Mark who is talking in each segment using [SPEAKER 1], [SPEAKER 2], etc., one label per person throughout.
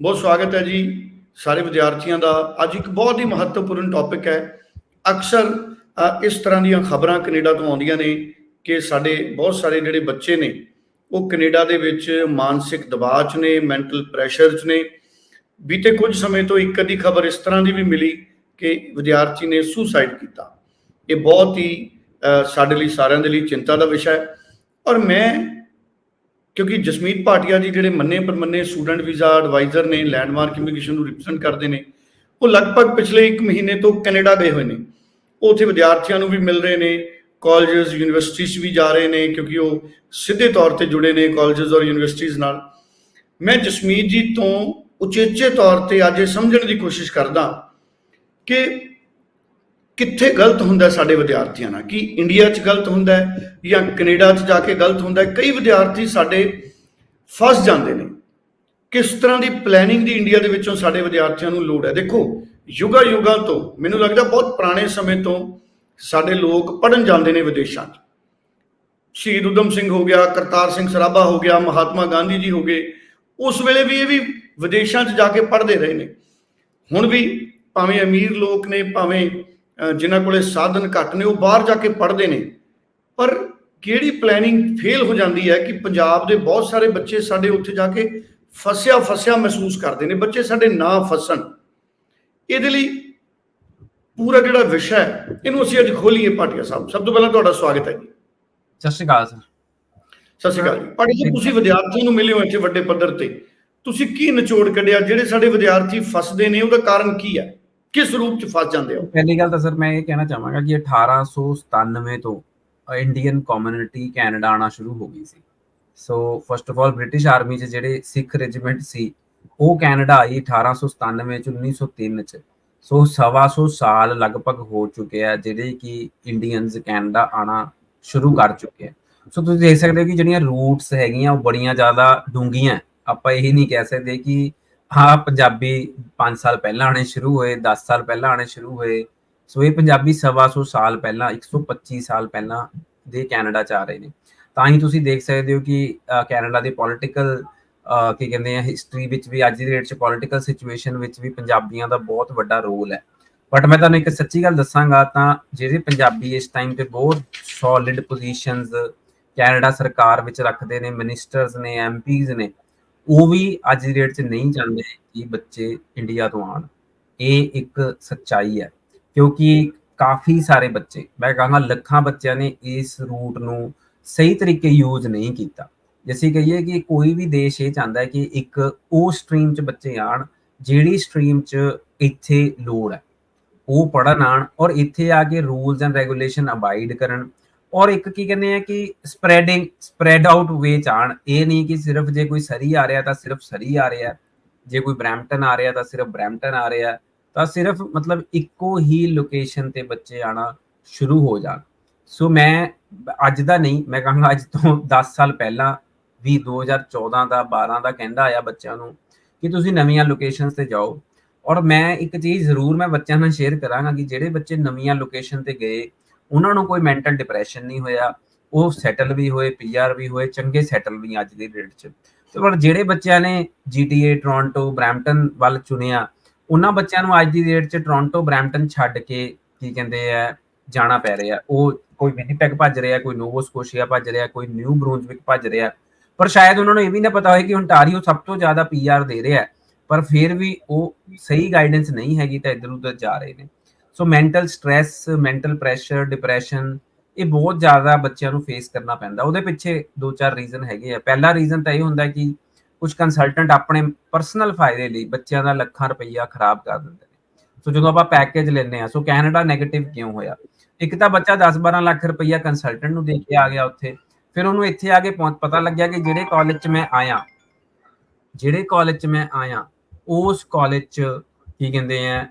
[SPEAKER 1] ਬਹੁਤ ਸਵਾਗਤ ਹੈ ਜੀ ਸਾਰੇ ਵਿਦਿਆਰਥੀਆਂ ਦਾ। ਅੱਜ ਇੱਕ ਬਹੁਤ ਹੀ ਮਹੱਤਵਪੂਰਨ ਟੌਪਿਕ ਹੈ। ਅਕਸਰ ਇਸ ਤਰ੍ਹਾਂ ਦੀਆਂ ਖਬਰਾਂ ਕੈਨੇਡਾ ਤੋਂ ਆਉਂਦੀਆਂ ਨੇ ਕਿ ਸਾਡੇ ਬਹੁਤ ਸਾਰੇ ਜਿਹੜੇ ਬੱਚੇ ਨੇ, ਉਹ ਕੈਨੇਡਾ ਦੇ ਵਿੱਚ ਮਾਨਸਿਕ ਦਬਾਅ 'ਚ ਨੇ ਮੈਂਟਲ ਪ੍ਰੈਸ਼ਰ 'ਚ ਨੇ। ਬੀਤੇ ਕੁਝ ਸਮੇਂ ਤੋਂ ਇੱਕ ਅੱਧੀ ਖਬਰ ਇਸ ਤਰ੍ਹਾਂ ਦੀ ਵੀ ਮਿਲੀ ਕਿ ਵਿਦਿਆਰਥੀ ਨੇ ਸੁਸਾਈਡ ਕੀਤਾ। ਇਹ ਬਹੁਤ ਹੀ ਸਾਡੇ ਲਈ, ਸਾਰਿਆਂ ਦੇ ਲਈ ਚਿੰਤਾ ਦਾ ਵਿਸ਼ਾ ਹੈ। ਔਰ ਮੈਂ ਕਿਉਂਕਿ ਜਸਮੀਤ ਭਾਟੀਆ ਜੀ ਜਿਹੜੇ ਮੰਨੇ ਪਰਮੰਨੇ ਸਟੂਡੈਂਟ ਵੀਜ਼ਾ ਐਡਵਾਈਜ਼ਰ ਨੇ ਲੈਂਡਮਾਰਕ ਇਮੀਗ੍ਰੇਸ਼ਨ ਨੂੰ ਰਿਪਰੈਜ਼ੈਂਟ ਕਰਦੇ ਨੇ, ਉਹ ਲਗਭਗ ਪਿਛਲੇ 1 ਮਹੀਨੇ ਤੋਂ ਕੈਨੇਡਾ ਗਏ ਹੋਏ ਨੇ। ਉਹ ਉੱਥੇ ਵਿਦਿਆਰਥੀਆਂ ਨੂੰ ਵੀ ਮਿਲ ਰਹੇ ਨੇ ਕਾਲਜਸ ਯੂਨੀਵਰਸਿਟੀਜ਼ ਵੀ ਜਾ ਰਹੇ ਨੇ ਕਿਉਂਕਿ ਉਹ ਸਿੱਧੇ ਤੌਰ ਤੇ ਜੁੜੇ ਨੇ ਕਾਲਜਸ ਔਰ ਯੂਨੀਵਰਸਿਟੀਜ਼ ਨਾਲ। ਮੈਂ ਜਸਮੀਤ ਜੀ ਤੋਂ ਉਚੇਚੇ ਤੌਰ ਤੇ ਅੱਜ ਇਹ ਸਮਝਣ ਦੀ ਕੋਸ਼ਿਸ਼ ਕਰਦਾ ਕਿ ਕਿੱਥੇ ਗਲਤ ਹੁੰਦਾ ਸਾਡੇ ਵਿਦਿਆਰਥੀਆਂ ਨਾਲ? ਕੀ ਇੰਡੀਆ 'ਚ ਗਲਤ ਹੁੰਦਾ ਹੈ ਜਾਂ ਕੈਨੇਡਾ 'ਚ ਜਾ ਕੇ ਗਲਤ ਹੁੰਦਾ ਹੈ? ਕਈ ਵਿਦਿਆਰਥੀ ਸਾਡੇ ਫਸ ਜਾਂਦੇ ਨੇ। ਕਿਸ ਤਰ੍ਹਾਂ ਦੀ ਪਲੈਨਿੰਗ ਦੀ ਇੰਡੀਆ ਦੇ ਵਿੱਚੋਂ ਸਾਡੇ ਵਿਦਿਆਰਥੀਆਂ ਨੂੰ ਲੋੜ ਹੈ? ਦੇਖੋ ਯੁਗਾ ਯੁਗਾ ਤੋਂ, ਮੈਨੂੰ ਲੱਗਦਾ ਬਹੁਤ ਪੁਰਾਣੇ ਸਮੇਂ ਤੋਂ ਸਾਡੇ ਲੋਕ ਪੜਨ ਜਾਂਦੇ ਨੇ ਵਿਦੇਸ਼ਾਂ 'ਚ। ਸ਼ਹੀਦ ਉਦਮ ਸਿੰਘ ਹੋ ਗਿਆ, ਕਰਤਾਰ ਸਿੰਘ ਸਰਾਭਾ ਹੋ ਗਿਆ, ਮਹਾਤਮਾ ਗਾਂਧੀ ਜੀ ਹੋ ਗਏ। ਉਸ ਵੇਲੇ ਵੀ ਇਹ ਵੀ ਵਿਦੇਸ਼ਾਂ 'ਚ ਜਾ ਕੇ ਪੜ੍ਹਦੇ ਰਹੇ ਨੇ। ਹੁਣ ਵੀ ਭਾਵੇਂ ਅਮੀਰ ਲੋਕ ਨੇ, ਭਾਵੇਂ ਜਿਨ੍ਹਾਂ ਕੋਲੇ ਸਾਧਨ ਘੱਟ ਨੇ ਉਹ ਬਾਹਰ ਜਾ ਕੇ ਪੜ੍ਹਦੇ ਨੇ। ਪਰ ਕਿਹੜੀ ਪਲੈਨਿੰਗ ਫੇਲ ਹੋ ਜਾਂਦੀ ਹੈ ਕਿ ਪੰਜਾਬ ਦੇ ਬਹੁਤ ਸਾਰੇ ਬੱਚੇ ਸਾਡੇ ਉੱਥੇ ਜਾ ਕੇ ਫਸਿਆ ਫਸਿਆ ਮਹਿਸੂਸ ਕਰਦੇ ਨੇ ਬੱਚੇ ਸਾਡੇ ਨਾ ਫਸਣ। ਇਹਦੇ ਲਈ ਪੂਰਾ ਜਿਹੜਾ ਵਿਸ਼ਾ ਹੈ ਇਹਨੂੰ ਅਸੀਂ ਅੱਜ ਖੋਲੀਏ ਪਾਟਿਆ ਸਾਹਿਬ। ਸਭ ਤੋਂ ਪਹਿਲਾਂ ਤੁਹਾਡਾ ਸਵਾਗਤ ਹੈ ਜੀ।
[SPEAKER 2] ਸਤਿ ਸ਼੍ਰੀ ਅਕਾਲ ਸਰ।
[SPEAKER 1] ਸਤਿ ਸ਼੍ਰੀ ਅਕਾਲ ਪਾਟਿਆ ਜੀ ਤੁਸੀਂ ਵਿਦਿਆਰਥੀਆਂ ਨੂੰ ਮਿਲੇ ਹੋ ਇੱਥੇ ਵੱਡੇ ਪੱਧਰ ਤੇ। ਤੁਸੀਂ ਕੀ ਨਿਚੋੜ ਕੱਢਿਆ? ਜਿਹੜੇ ਸਾਡੇ ਵਿਦਿਆਰਥੀ ਫਸਦੇ ਨੇ ਉਹਦਾ ਕਾਰਨ ਕੀ ਹੈ? ਕਿਸ ਰੂਪ ਚ ਫਸ ਜਾਂਦੇ ਹੋ?
[SPEAKER 2] ਪਹਿਲੀ ਗੱਲ ਤਾਂ ਸਰ ਮੈਂ ਇਹ ਕਹਿਣਾ ਚਾਹਾਂਗਾ ਕਿ 1897 ਤੋਂ ਇੰਡੀਅਨ ਕਮਿਊਨਿਟੀ ਕੈਨੇਡਾ ਆਣਾ ਸ਼ੁਰੂ ਹੋ ਗਈ ਸੀ। So first of all British army 'ਚ ਜਿਹੜੇ ਸਿੱਖ ਰੈਜੀਮੈਂਟ ਸੀ, ਉਹ ਕੈਨੇਡਾ ਆਈ 1897 ਚ 1903 ਚ। ਸੋ ਸਵਾ ਸੌ ਸਾਲ ਲਗਭਗ ਹੋ ਚੁੱਕੇ ਆ, ਜਿਹੜੇ ਕਿ ਇੰਡੀਅਨਸ ਕੈਨੇਡਾ ਆਣਾ ਸ਼ੁਰੂ ਕਰ ਚੁੱਕੇ ਆ। ਸੋ ਤੁਸੀਂ ਦੇਖ ਸਕਦੇ ਹੋ ਕਿ ਜਿਹੜੀਆਂ ਰੂਟਸ ਹੈਗੀਆਂ, ਉਹ ਬੜੀਆਂ ਜ਼ਿਆਦਾ ਡੂੰਘੀਆਂ। ਆਪਾਂ ਇਹ ਨਹੀਂ ਕਹਿ ਸਕਦੇ ਕਿ ਹਾਂ, ਪੰਜਾਬੀ 5 ਸਾਲ ਪਹਿਲਾਂ ਆਣੇ ਸ਼ੁਰੂ ਹੋਏ 10 ਸਾਲ ਪਹਿਲਾਂ ਆਣੇ ਸ਼ੁਰੂ ਹੋਏ। ਸੋ ਇਹ ਪੰਜਾਬੀ ਸਵਾ ਸੌ ਸਾਲ ਪਹਿਲਾਂ 125 ਸਾਲ ਪਹਿਲਾਂ ਦੇ ਕੈਨੇਡਾ ਚ ਆ ਰਹੇ ਨੇ। ਤਾਂ ਹੀ ਤੁਸੀਂ ਦੇਖ ਸਕਦੇ ਹੋ ਕਿ ਕੈਨੇਡਾ ਦੇ ਪੋਲਿਟੀਕਲ ਕੀ ਕਹਿੰਦੇ ਆ ਹਿਸਟਰੀ ਵਿੱਚ ਵੀ, ਅੱਜ ਦੀ ਡੇਟ 'ਚ ਪੋਲਿਟੀਕਲ ਸਿਚੁਏਸ਼ਨ ਵਿੱਚ ਵੀ ਪੰਜਾਬੀਆਂ ਦਾ ਬਹੁਤ ਵੱਡਾ ਰੋਲ ਹੈ। ਬਟ ਮੈਂ ਤੁਹਾਨੂੰ ਇੱਕ ਸੱਚੀ ਗੱਲ ਦੱਸਾਂਗਾ, ਤਾਂ ਜਿਹੜੇ ਪੰਜਾਬੀ ਇਸ ਟਾਈਮ ਤੇ ਬਹੁਤ ਸੋਲਿਡ ਪੋਜੀਸ਼ਨਸ ਕੈਨੇਡਾ ਸਰਕਾਰ ਵਿੱਚ ਰੱਖਦੇ ਨੇ ਮਿਨਿਸਟਰਸ ਨੇ ਐਮਪੀਜ਼ ਨੇ ਉਹ ਵੀ ਅੱਜ ਦੀ ਡੇਟ 'ਚ ਨਹੀਂ ਚਾਹੁੰਦੇ ਕਿ ਬੱਚੇ ਇੰਡੀਆ ਤੋਂ ਆਉਣ। ਇਹ ਇੱਕ ਸੱਚਾਈ ਹੈ, ਕਿਉਂਕਿ ਕਾਫੀ ਸਾਰੇ ਬੱਚੇ, ਮੈਂ ਕਹਾਂਗਾ ਲੱਖਾਂ ਬੱਚਿਆਂ ਨੇ ਇਸ ਰੂਟ ਨੂੰ ਸਹੀ ਤਰੀਕੇ ਯੂਜ਼ ਨਹੀਂ ਕੀਤਾ। ਜਿਵੇਂ ਕਹੀਏ ਕਿ ਕੋਈ ਵੀ ਦੇਸ਼ ਇਹ ਚਾਹੁੰਦਾ ਹੈ ਕਿ ਇੱਕ ਉਹ ਸਟਰੀਮ 'ਚ ਬੱਚੇ ਆਣ ਜਿਹੜੀ ਸਟਰੀਮ 'ਚ ਇੱਥੇ ਲੋੜ ਹੈ। ਉਹ ਪੜਨ ਆਣ ਔਰ ਇੱਥੇ ਆ ਕੇ ਰੂਲਸ ਐਂਡ ਰੈਗੂਲੇਸ਼ਨ ਅਬਾਈਡ ਕਰਨ ਔਰ ਇੱਕ ਕੀ ਕਹਿੰਦੇ ਆ ਕਿ ਸਪਰੈਡਿੰਗ ਸਪਰੈਡ ਆਊਟ ਵੇ ਚ ਆਣ ਇਹ ਨਹੀਂ ਕਿ ਸਿਰਫ ਜੇ ਕੋਈ ਸਰੀ ਆ ਰਿਹਾ ਤਾਂ ਸਿਰਫ ਸਰੀ ਆ ਰਿਹਾ। ਜੇ ਕੋਈ ਬ੍ਰੈਂਪਟਨ ਆ ਰਿਹਾ ਤਾਂ ਸਿਰਫ ਬ੍ਰੈਂਪਟਨ ਆ ਰਿਹਾ। ਤਾਂ ਸਿਰਫ ਮਤਲਬ ਇੱਕੋ ਹੀ ਲੋਕੇਸ਼ਨ ਤੇ ਬੱਚੇ ਆਣਾ ਸ਼ੁਰੂ ਹੋ ਜਾਣ। ਸੋ ਮੈਂ ਅੱਜ ਦਾ ਨਹੀਂ, ਮੈਂ ਕਹਾਂਗਾ ਅੱਜ ਤੋਂ 10 ਸਾਲ ਪਹਿਲਾਂ ਵੀ 2014 ਦਾ 12 ਦਾ ਕਹਿੰਦਾ ਆਇਆ ਬੱਚਿਆਂ ਨੂੰ ਕਿ ਤੁਸੀਂ ਨਵੀਆਂ ਲੋਕੇਸ਼ਨਸ ਤੇ ਜਾਓ। ਔਰ ਮੈਂ ਇੱਕ ਚੀਜ਼ ਜ਼ਰੂਰ ਮੈਂ ਬੱਚਿਆਂ ਨਾਲ ਸ਼ੇਅਰ ਕਰਾਂਗਾ ਕਿ ਜਿਹੜੇ ਬੱਚੇ ਨਵੀਆਂ ਲੋਕੇਸ਼ਨ ਤੇ ਗਏ ਉਹਨਾਂ ਨੂੰ ਕੋਈ ਮੈਂਟਲ ਡਿਪਰੈਸ਼ਨ ਨਹੀਂ ਹੋਇਆ, ਉਹ ਸੈਟਲ ਵੀ ਹੋਏ ਪੀਆਰ ਵੀ ਹੋਏ, ਚੰਗੇ ਸੈਟਲ ਵੀ ਅੱਜ ਦੀ ਡੇਟ 'ਚ। ਤੇ ਪਰ ਜਿਹੜੇ ਬੱਚਿਆਂ ਨੇ ਜੀਟੀਏ ਟੋਰਾਂਟੋ ਬ੍ਰੈਂਪਟਨ ਵੱਲ ਚੁਣਿਆ, ਉਹਨਾਂ ਬੱਚਿਆਂ ਨੂੰ ਅੱਜ ਦੀ ਡੇਟ 'ਚ ਟੋਰਾਂਟੋ ਬ੍ਰੈਂਪਟਨ ਛੱਡ ਕੇ ਕੀ ਕਹਿੰਦੇ ਆ, ਜਾਣਾ ਪੈ ਰਿਹਾ। ਉਹ ਕੋਈ ਵਿਨੀਪੈਗ ਭੱਜ ਰਿਹਾ, ਕੋਈ ਨੋਵੋ ਸਕੋਸ਼ੀਆ ਭੱਜ ਰਿਹਾ, ਕੋਈ ਨਿਊ ਬਰੂਨਸਵਿਕ ਭੱਜ ਰਿਹਾ। ਪਰ ਸ਼ਾਇਦ ਉਹਨਾਂ ਨੂੰ ਇਹ ਵੀ ਨਾ ਪਤਾ ਹੋਏ ਕਿ ontario ਸਭ ਤੋਂ ਜ਼ਿਆਦਾ ਪੀਆਰ ਦੇ ਰਿਹਾ ਪਰ ਫਿਰ ਵੀ ਉਹ ਸਹੀ ਗਾਈਡੈਂਸ ਨਹੀਂ ਹੈਗੀ ਤਾਂ ਇੱਧਰ ਉੱਧਰ ਜਾ ਰਹੇ ਨੇ। So mental stress mental pressure depression ਇਹ ਬਹੁਤ ਜ਼ਿਆਦਾ ਬੱਚਿਆਂ ਨੂੰ ਫੇਸ ਕਰਨਾ ਪੈਂਦਾ। ਉਹਦੇ ਪਿੱਛੇ ਦੋ ਚਾਰ ਰੀਜ਼ਨ ਹੈਗੇ ਆ। ਪਹਿਲਾ ਰੀਜ਼ਨ ਤਾਂ ਇਹ ਹੁੰਦਾ ਕਿ ਕੁਝ ਕੰਸਲਟੈਂਟ ਆਪਣੇ ਪਰਸਨਲ ਫਾਇਦੇ ਲਈ ਬੱਚਿਆਂ ਦਾ ਲੱਖਾਂ ਰੁਪਈਆ ਖਰਾਬ ਕਰ ਦਿੰਦੇ ਨੇ। ਸੋ ਜਦੋਂ ਆਪਾਂ ਪੈਕੇਜ ਲੈਂਦੇ ਆ ਸੋ ਕੈਨੇਡਾ ਨੈਗੇਟਿਵ ਕਿਉਂ ਹੋਇਆ? ਇੱਕ ਤਾਂ ਬੱਚਾ 10-12 ਲੱਖ ਰੁਪਈਆ ਕੰਸਲਟੈਂਟ ਨੂੰ ਦੇ ਕੇ ਆ ਗਿਆ ਉੱਥੇ। ਫਿਰ ਉਹਨੂੰ ਇੱਥੇ ਆ ਕੇ ਪਹੁੰਚ ਪਤਾ ਲੱਗਿਆ ਕਿ ਜਿਹੜੇ ਕਾਲਜ 'ਚ ਮੈਂ ਆਇਆ, ਜਿਹੜੇ ਕਾਲਜ 'ਚ ਮੈਂ ਆਇਆ, ਉਸ ਕਾਲਜ 'ਚ ਕੀ ਕਹਿੰਦੇ ਆ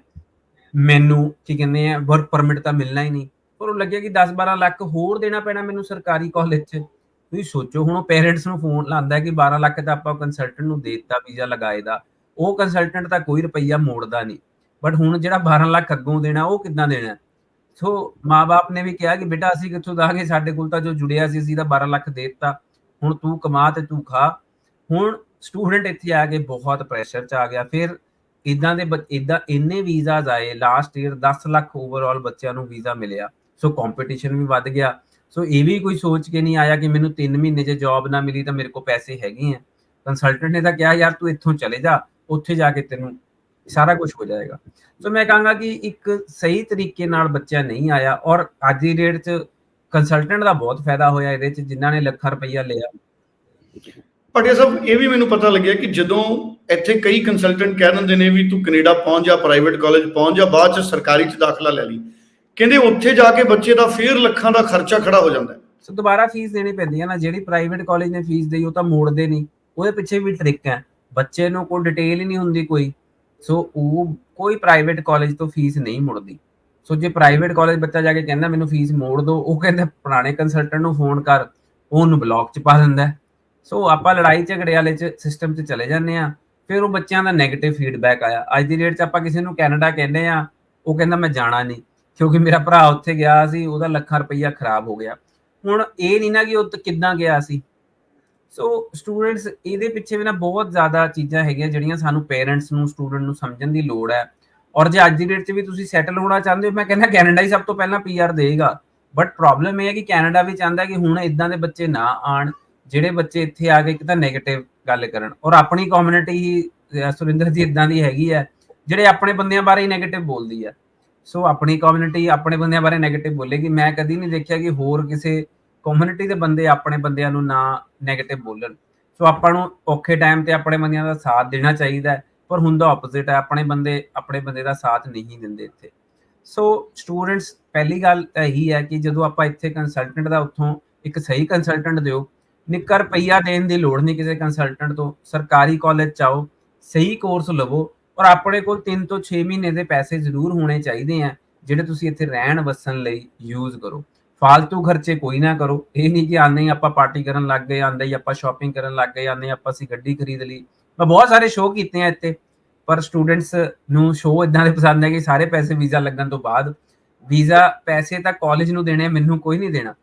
[SPEAKER 2] ਮੈਨੂੰ, ਕੀ ਕਹਿੰਦੇ ਆ ਵਰਕ ਪਰਮਿਟ ਤਾਂ ਮਿਲਣਾ ਹੀ ਨਹੀਂ। ਪਰ ਉਹ ਲੱਗਿਆ ਕਿ 10-12 ਲੱਖ ਹੋਰ ਦੇਣਾ ਪੈਣਾ ਮੈਨੂੰ ਸਰਕਾਰੀ ਕਾਲਜ 'ਚ। ਤੁਸੀਂ ਸੋਚੋ, ਹੁਣ ਉਹ ਪੇਰੈਂਟਸ ਨੂੰ ਫੋਨ ਲਾਉਂਦਾ ਕਿ 12 ਲੱਖ ਤਾਂ ਆਪਾਂ ਕੰਸਲਟੈਂਟ ਨੂੰ ਦੇ ਦਿੱਤਾ ਵੀਜ਼ਾ ਲਗਾਏ ਦਾ। ਉਹ ਕੰਸਲਟੈਂਟ ਤਾਂ ਕੋਈ ਰੁਪਈਆ ਮੋੜਦਾ ਨਹੀਂ। ਬਟ ਹੁਣ ਜਿਹੜਾ 12 ਲੱਖ ਅੱਗੋਂ ਦੇਣਾ, ਉਹ ਕਿੱਦਾਂ ਦੇਣਾ? ਸੋ ਮਾਪੇ ਨੇ ਵੀ ਕਿਹਾ ਕਿ ਬੇਟਾ, ਅਸੀਂ ਕਿੱਥੋਂ ਦਾਂਗੇ? ਸਾਡੇ ਕੋਲ ਤਾਂ ਜੋ ਜੁੜਿਆ ਸੀ, ਅਸੀਂ ਤਾਂ 12 ਲੱਖ ਦੇ ਦਿੱਤਾ। ਹੁਣ ਤੂੰ ਕਮਾ ਤੇ ਤੂੰ ਖਾ। ਹੁਣ ਸਟੂਡੈਂਟ ਇੱਥੇ ਆ ਕੇ ਬਹੁਤ ਪ੍ਰੈਸ਼ਰ ਚ ਆ ਗਿਆ। ਫਿਰ ਇਦਾਂ ਦੇ ਇਦਾਂ ਇੰਨੇ ਵੀਜ਼ਾਸ ਆਏ ਲਾਸਟ ਈਅਰ 10 ਲੱਖ ਓਵਰਆਲ ਬੱਚਿਆਂ ਨੂੰ ਵੀਜ਼ਾ ਮਿਲਿਆ। ਸੋ ਕੰਪੀਟੀਸ਼ਨ ਵੀ ਵੱਧ ਗਿਆ। ਸੋ ਇਹ ਵੀ ਕੋਈ ਸੋਚ ਕੇ ਨਹੀਂ ਆਇਆ ਕਿ ਮੈਨੂੰ 3 ਮਹੀਨੇ 'ਚ ਜੌਬ ਨਾ ਮਿਲੀ ਤਾਂ ਮੇਰੇ ਕੋਲ ਪੈਸੇ ਹੈਗੇ ਆ। ਕੰਸਲਟੈਂਟ ਨੇ ਤਾਂ ਕਿਹਾ, ਯਾਰ ਤੂੰ ਇੱਥੋਂ ਚਲੇ ਜਾ, ਉੱਥੇ ਜਾ ਕੇ ਤੈਨੂੰ ਸਾਰਾ ਕੁਝ ਹੋ ਜਾਏਗਾ। ਸੋ ਮੈਂ ਕਹਾਂਗਾ ਕਿ ਇੱਕ ਸਹੀ ਤਰੀਕੇ ਨਾਲ ਬੱਚਾ ਨਹੀਂ ਆਇਆ ਔਰ ਅੱਜ ਦੀ ਡੇਟ 'ਚ ਕੰਸਲਟੈਂਟ ਦਾ ਬਹੁਤ ਫਾਇਦਾ ਹੋਇਆ, ਇਹਦੇ 'ਚ ਜਿਨ੍ਹਾਂ ਨੇ ਲੱਖਾਂ ਰੁਪਈਆ ਲਿਆ।
[SPEAKER 1] ਪਟਿਆ ਸਾਹਿਬ, ਇਹ ਵੀ ਮੈਨੂੰ ਪਤਾ ਲੱਗਿਆ ਕਿ ਜਦੋਂ ਇੱਥੇ ਕਈ ਕੰਸਲਟੈਂਟ ਕਹਿ ਦਿੰਦੇ ਨੇ ਵੀ ਤੂੰ ਕੈਨੇਡਾ ਪਹੁੰਚ ਜਾ ਪ੍ਰਾਈਵੇਟ ਕਾਲਜ ਪਹੁੰਚ ਜਾ, ਬਾਅਦ ਚ ਸਰਕਾਰੀ ਚ ਦਾਖਲਾ ਲੈ ਲਈ। ਕਹਿੰਦੇ ਉੱਥੇ ਜਾ ਕੇ ਬੱਚੇ ਦਾ ਫੇਰ ਲੱਖਾਂ ਦਾ ਖਰਚਾ ਖੜਾ ਹੋ ਜਾਂਦਾ
[SPEAKER 2] ਸੋ ਦੁਬਾਰਾ ਫੀਸ ਦੇਣੀ ਪੈਂਦੀ ਹੈ ਨਾ, ਜਿਹੜੀ ਪ੍ਰਾਈਵੇਟ ਕਾਲਜ ਨੇ ਫੀਸ ਦੇਈ, ਉਹ ਤਾਂ ਮੋੜਦੇ ਨਹੀਂ। ਉਹਦੇ ਪਿੱਛੇ ਵੀ ਟ੍ਰਿਕ ਹੈ। ਬੱਚੇ ਨੂੰ ਕੋਈ ਡਿਟੇਲ ਹੀ ਨਹੀਂ ਹੁੰਦੀ ਕੋਈ। ਸੋ ਉਹ ਕੋਈ ਪ੍ਰਾਈਵੇਟ ਕਾਲਜ ਤੋਂ ਫੀਸ ਨਹੀਂ ਮੁੜਦੀ। ਸੋ ਜੇ ਪ੍ਰਾਈਵੇਟ ਕਾਲਜ ਬੱਚਾ ਜਾ ਕੇ ਕਹਿੰਦਾ, ਮੈਨੂੰ ਫੀਸ ਮੋੜ ਦਿਓ ਉਹ ਕਹਿੰਦਾ, ਪੁਰਾਣੇ ਕੰਸਲਟੈਂਟ ਨੂੰ ਫੋਨ ਕਰ। ਉਹਨੂੰ ਬਲੌਕ 'ਚ ਪਾ ਦਿੰਦਾ ਹੈ। ਸੋ ਆਪਾਂ ਲੜਾਈ ਝਗੜੇ ਵਾਲੇ 'ਚ ਸਿਸਟਮ 'ਚ ਚਲੇ ਜਾਂਦੇ ਆ ਫਿਰ ਉਹ ਬੱਚਿਆਂ ਦਾ 네ਗੇਟਿਵ ਫੀਡਬੈਕ ਆਇਆ। ਅੱਜ ਦੀ ਡੇਟ 'ਚ ਆਪਾਂ ਕਿਸੇ ਨੂੰ ਕੈਨੇਡਾ ਕਹਿੰਦੇ ਆ ਉਹ ਕਹਿੰਦਾ ਮੈਂ ਜਾਣਾ ਨਹੀਂ। ਕਿਉਂਕਿ ਮੇਰਾ ਭਰਾ ਉੱਥੇ ਗਿਆ ਸੀ, ਉਹਦਾ ਲੱਖਾਂ ਰੁਪਈਆ ਖਰਾਬ ਹੋ ਗਿਆ। ਹੁਣ ਇਹ ਨਹੀਂ ਨਾ ਕਿ ਉਹ ਕਿੱਦਾਂ ਗਿਆ ਸੀ। ਸੋ ਸਟੂਡੈਂਟਸ ਇਹਦੇ ਪਿੱਛੇ ਵੀ ਨਾ ਬਹੁਤ ਜ਼ਿਆਦਾ ਚੀਜ਼ਾਂ ਹੈਗੀਆਂ ਜਿਹੜੀਆਂ ਸਾਨੂੰ ਪੇਰੈਂਟਸ ਨੂੰ ਸਟੂਡੈਂਟ ਨੂੰ ਸਮਝਣ ਦੀ ਲੋੜ ਹੈ। ਔਰ ਜੇ ਅੱਜ ਦੀ ਡੇਟ 'ਚ ਵੀ ਤੁਸੀਂ ਸੈਟਲ ਹੋਣਾ ਚਾਹੁੰਦੇ ਹੋ, ਮੈਂ ਕਹਿੰਦਾ ਕੈਨੇਡਾ ਹੀ ਸਭ ਤੋਂ ਪਹਿਲਾਂ ਪੀਆਰ ਦੇਗਾ ਬਟ ਪ੍ਰੋਬਲਮ ਇਹ ਹੈ ਕਿ ਕੈਨੇਡਾ ਵੀ ਚਾਹੁੰਦਾ ਕਿ ਹੁਣ ਇਦਾਂ ਦੇ ਬੱਚੇ ਨਾ ਆਣ ਜਿਹੜੇ ਬੱਚੇ ਇੱਥੇ ਆ ਕੇ ਇੱਕ ਤਾਂ 네ਗੇਟਿਵ ਗੱਲ ਕਰਨ ਔਰ ਆਪਣੀ ਕਮਿਊਨਿਟੀ ਹੀ ਸੁਰਿੰਦਰ ਜੀ ਇਦਾਂ ਦੀ ਹੈਗੀ ਹੈ ਜਿਹੜੇ ਆਪਣੇ ਬੰਦਿਆਂ ਬਾਰੇ ਹੀ 네ਗੇਟਿਵ ਬੋਲਦੀ ਹੈ ਸੋ ਆਪਣੀ ਕਮਿਊਨਿਟੀ ਆਪਣੇ ਬੰਦਿਆਂ ਬਾਰੇ 네ਗੇਟਿਵ ਬੋਲੇਗੀ ਮੈਂ ਕਦੀ ਨਹੀਂ ਦੇਖਿਆ ਕਿ ਹੋਰ ਕਿਸੇ ਕਮਿਊਨਿਟੀ ਦੇ ਬੰਦੇ ਆਪਣੇ ਬੰਦਿਆਂ ਨੂੰ ਨਾ 네ਗੇਟਿਵ ਬੋਲਣ। ਸੋ ਆਪਾਂ ਨੂੰ ਔਖੇ ਟਾਈਮ ਤੇ ਆਪਣੇ ਬੰਦਿਆਂ ਦਾ ਸਾਥ ਦੇਣਾ ਚਾਹੀਦਾ ਹੈ, ਪਰ ਹੁੰਦਾ ਆਪੋਜ਼ਿਟ ਹੈ, ਆਪਣੇ ਬੰਦੇ ਆਪਣੇ ਬੰਦੇ ਦਾ ਸਾਥ ਨਹੀਂ ਦਿੰਦੇ ਇੱਥੇ। ਸੋ ਸਟੂਡੈਂਟਸ ਪਹਿਲੀ ਗੱਲ ਇਹੀ ਹੈ ਕਿ ਜਦੋਂ ਆਪਾਂ ਇੱਥੇ ਕੰਸਲਟੈਂਟ ਦਾ ਉੱਥੋਂ ਇੱਕ ਸਹੀ ਕੰਸਲਟੈਂਟ ਦਿਓ ਨਿੱਕਾ ਰੁਪਈਆ ਦੇਣ ਦੀ ਲੋੜ ਨਹੀਂ ਕਿਸੇ ਕੰਸਲਟੈਂਟ ਤੋਂ। ਸਰਕਾਰੀ ਕਾਲਜ ਚਾਓ ਸਹੀ ਕੋਰਸ ਲਵੋ ਔਰ ਆਪਣੇ ਕੋਲ 3 ਤੋਂ 6 ਮਹੀਨੇ ਦੇ ਪੈਸੇ ਜ਼ਰੂਰ ਹੋਣੇ ਚਾਹੀਦੇ ਆ, ਜਿਹੜੇ ਤੁਸੀਂ ਇੱਥੇ ਰਹਿਣ ਵਸਣ ਲਈ ਯੂਜ਼ ਕਰੋ। ਫालतू ਖਰਚੇ ਕੋਈ ਨਾ ਕਰੋ। ਇਹ ਨਹੀਂ ਕਿ ਆਂਦੇ ਹੀ ਆਪਾਂ ਪਾਰਟੀ ਕਰਨ ਲੱਗ ਗਏ, ਆਂਦੇ ਹੀ ਆਪਾਂ ਸ਼ਾਪਿੰਗ ਕਰਨ ਲੱਗ ਗਏ, ਆਂਦੇ ਆਪਾਂ ਅਸੀਂ ਗੱਡੀ ਖਰੀਦ ਲਈ। ਮੈਂ ਬਹੁਤ ਸਾਰੇ ਸ਼ੋਅ ਕੀਤੇ ਆ ਇੱਥੇ, ਪਰ ਸਟੂਡੈਂਟਸ ਨੂੰ ਸ਼ੋਅ ਇਦਾਂ ਦੇ ਪਸੰਦ ਹੈ ਕਿ ਸਾਰੇ ਪੈਸੇ ਵੀਜ਼ਾ ਲੱਗਣ ਤੋਂ ਬਾਅਦ। ਵੀਜ਼ਾ ਪੈਸੇ ਤਾਂ ਕਾਲਜ ਨੂੰ ਦੇਣੇ ਆ, ਮੈਨੂੰ ਕੋਈ ਨਹੀਂ ਦੇਣਾ।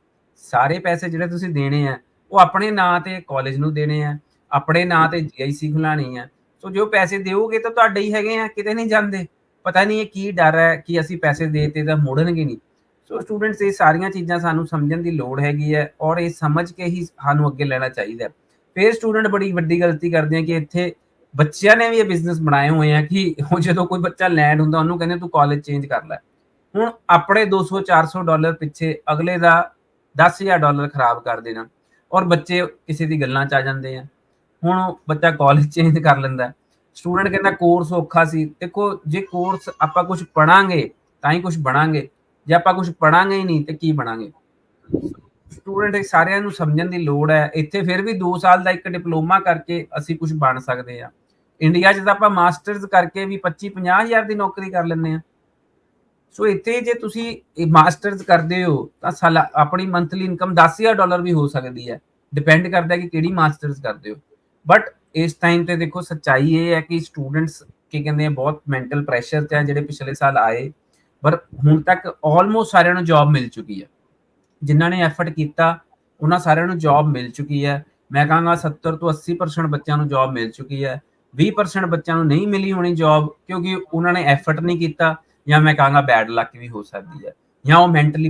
[SPEAKER 2] ਸਾਰੇ ਪੈਸੇ ਜਿਹੜੇ ਤੁਸੀਂ ਦੇਣੇ ਆ ਉਹ ਆਪਣੇ ਨਾਂ ਤੇ ਕਾਲਜ ਨੂੰ ਦੇਣੇ ਆ, ਆਪਣੇ ਨਾਂ ਤੇ ਜੀਆਈਸੀ ਖੁਲਾਣੀ ਆ। ਸੋ ਜੋ ਪੈਸੇ ਦੇਵੋਗੇ ਤਾਂ ਤੁਹਾਡੇ ਹੀ ਹੈਗੇ ਆ, ਕਿਤੇ ਨਹੀਂ ਜਾਂਦੇ। ਪਤਾ ਨਹੀਂ ਇਹ ਕੀ ਡਰ ਹੈ, ਕਿ ਅਸੀਂ ਪੈਸੇ ਦੇਤੇ ਤਾਂ ਮੋੜਨਗੇ ਨਹੀਂ। ਸੋ ਸਟੂਡੈਂਟਸ ਇਹ ਸਾਰੀਆਂ ਚੀਜ਼ਾਂ ਸਾਨੂੰ ਸਮਝਣ ਦੀ ਲੋੜ ਹੈਗੀ ਹੈ ਔਰ ਇਹ ਸਮਝ ਕੇ ਹੀ ਸਾਨੂੰ ਅੱਗੇ ਲੈਣਾ ਚਾਹੀਦਾ ਫਿਰ ਸਟੂਡੈਂਟ ਬੜੀ ਵੱਡੀ ਗਲਤੀ ਕਰਦੇ ਆ ਕਿ ਇੱਥੇ ਬੱਚਿਆਂ ਨੇ ਵੀ ਇਹ ਬਿਜ਼ਨਸ ਬਣਾਏ ਹੋਏ ਆ ਕਿ ਉਹ ਜਦੋਂ ਕੋਈ ਬੱਚਾ ਲੈਂਡ ਹੁੰਦਾ, ਉਹਨੂੰ ਕਹਿੰਦੇ ਤੂੰ ਕਾਲਜ ਚੇਂਜ ਕਰ ਲੈ। ਹੁਣ ਆਪਣੇ 200 400 ਡਾਲਰ ਪਿੱਛੇ ਅਗਲੇ ਦਾ 10000 ਡਾਲਰ ਖਰਾਬ ਕਰ ਦੇਣਾ। ਔਰ ਬੱਚੇ ਕਿਸੇ ਦੀ ਗੱਲਾਂ ਚ ਆ ਜਾਂਦੇ ਆ। ਹੁਣ ਬੱਚਾ ਕਾਲਜ ਚੇਂਜ ਕਰ ਲੈਂਦਾ। ਸਟੂਡੈਂਟ ਕਹਿੰਦਾ ਕੋਰਸ ਔਖਾ ਸੀ। ਦੇਖੋ, ਜੇ ਕੋਰਸ ਆਪਾਂ ਕੁਝ ਪੜਾਂਗੇ ਤਾਂ ਹੀ ਕੁਝ ਬਣਾਂਗੇ। ਜੇ ਆਪਾਂ ਕੁਝ ਪੜਾਂਗੇ ਹੀ ਨਹੀਂ, ਤੇ ਕੀ ਬਣਾਂਗੇ? ਸਟੂਡੈਂਟ ਸਾਰਿਆਂ ਨੂੰ ਸਮਝਣ ਦੀ ਲੋੜ ਹੈ। ਇੱਥੇ ਫਿਰ ਵੀ 2 ਸਾਲ ਦਾ ਇੱਕ ਡਿਪਲੋਮਾ ਕਰਕੇ ਅਸੀਂ ਕੁਝ ਬਣ ਸਕਦੇ ਆ ਇੰਡੀਆ 'ਚ ਤਾਂ ਆਪਾਂ ਮਾਸਟਰਸ ਕਰਕੇ ਵੀ 25 50 ਹਜ਼ਾਰ ਦੀ ਨੌਕਰੀ ਕਰ ਲੈਂਦੇ ਆ ਸੋ ਇੱਥੇ ਜੇ ਤੁਸੀਂ ਮਾਸਟਰਸ ਕਰਦੇ ਹੋ, ਤਾਂ ਸਾਲ ਆਪਣੀ ਮੰਥਲੀ ਇਨਕਮ 10000 ਡਾਲਰ ਵੀ ਹੋ ਸਕਦੀ ਹੈ। ਡਿਪੈਂਡ ਕਰਦਾ ਕਿ ਕਿਹੜੀ ਮਾਸਟਰਸ ਕਰਦੇ ਹੋ। ਬਟ ਇਸ ਟਾਈਮ ਤੇ ਦੇਖੋ, ਸੱਚਾਈ ਇਹ ਹੈ ਕਿ ਸਟੂਡੈਂਟਸ ਕੀ ਕਹਿੰਦੇ ਆ, ਬਹੁਤ ਮੈਂਟਲ ਪ੍ਰੈਸ਼ਰ ਤੇ ਆ ਜਿਹੜੇ ਪਿਛਲੇ ਸਾਲ ਆਏ। ਪਰ ਹੁਣ ਤੱਕ ਆਲਮੋਸਟ ਸਾਰਿਆਂ ਨੂੰ ਜੌਬ ਮਿਲ ਚੁੱਕੀ ਹੈ। ਜਿਨ੍ਹਾਂ ਨੇ ਐਫਰਟ ਕੀਤਾ, ਉਹਨਾਂ ਸਾਰਿਆਂ ਨੂੰ ਜੌਬ ਮਿਲ ਚੁੱਕੀ ਹੈ। ਮੈਂ ਕਹਾਂਗਾ 70 ਤੋਂ 80% ਬੱਚਿਆਂ ਨੂੰ ਜੌਬ ਮਿਲ ਚੁੱਕੀ ਹੈ। 20% ਬੱਚਿਆਂ ਨੂੰ ਨਹੀਂ ਮਿਲੀ ਹੋਣੀ ਜੌਬ ਕਿਉਂਕਿ ਉਹਨਾਂ ਨੇ ਐਫਰਟ ਨਹੀਂ ਕੀਤਾ। ਜਾਂ ਮੈਂ ਕਹਾਂਗਾ ਬੈਡ ਲੱਕ ਵੀ ਹੋ ਸਕਦੀ ਹੈ ਜਾਂ ਉਹ ਮੈਂਟਲੀ